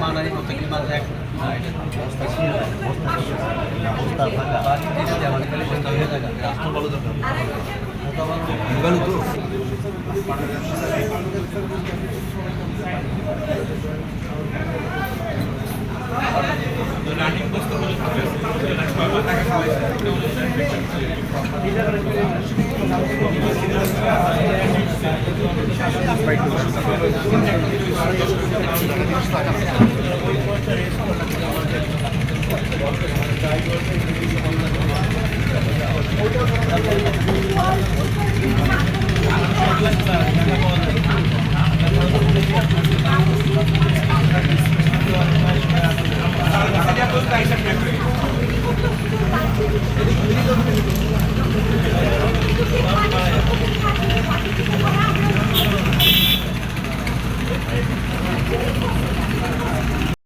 মানানি প্রত্যেকটি মাছ এক বস্তা ছিল বস্তা ছিল বস্তা ফাঁকা বাড়ি দিতে দেওয়া মানে খালি বন্ধ হয়ে যায় রাস্তা ভালো দরকার গেল তো Thank